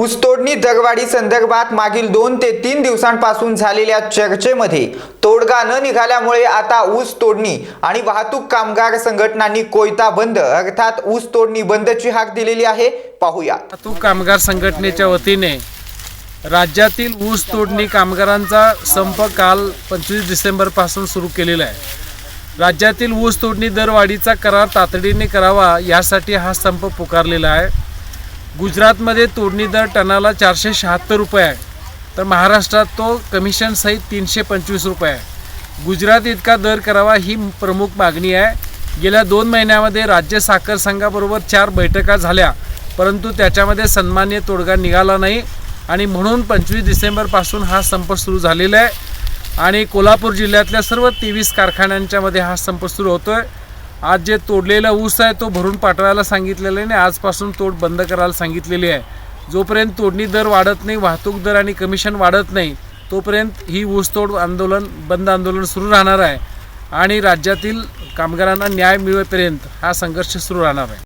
ऊसतोडणी दरवाढी संदर्भात मागील दोन ते तीन दिवसांपासून झालेल्या चर्चेमध्ये तोडगा न निघाल्यामुळे आता ऊस तोडणी आणि वाहतूक कामगार संघटनांनी कोयता बंद अर्थात ऊस तोडणी बंदची हाक दिलेली आहे. पाहूया. वाहतूक कामगार संघटनेच्या वतीने राज्यातील ऊस तोडणी कामगारांचा संप काल पंचवीस डिसेंबरपासून सुरू केलेला आहे. राज्यातील ऊस तोडणी दरवाढीचा करार तातडीने करावा यासाठी हा संप पुकारलेला आहे. गुजरातमध्ये तोडणी दर टनाला चारशे शहात्तर रुपये आहे. तर महाराष्ट्रात तो कमिशन सहित तीनशे पंचवीस रुपये आहे. गुजरात इतका दर करावा ही प्रमुख मागणी आहे. गेल्या दोन महिन्यामध्ये राज्य साखर संघाबरोबर चार बैठका झाल्या परंतु त्याच्यामध्ये सन्मान्य तोडगा निघाला नाही आणि म्हणून पंचवीस डिसेंबरपासून हा संप सुरू झालेला आहे. आणि कोल्हापूर जिल्ह्यातल्या सर्व तेवीस कारखान्यांच्यामध्ये हा संप सुरू होतो आहे आज जे तोडलेला ऊस आहे तो भरून पाठवायला सांगितलेलं आहे आणि आजपासून तोड बंद करायला सांगितलेली आहे. जोपर्यंत तोडणी दर वाढत नाही वाहतूक दर आणि कमिशन वाढत नाही तोपर्यंत ही ऊसतोड आंदोलन बंद आंदोलन सुरू राहणार आहे. आणि राज्यातील कामगारांना न्याय मिळेपर्यंत हा संघर्ष सुरू राहणार आहे.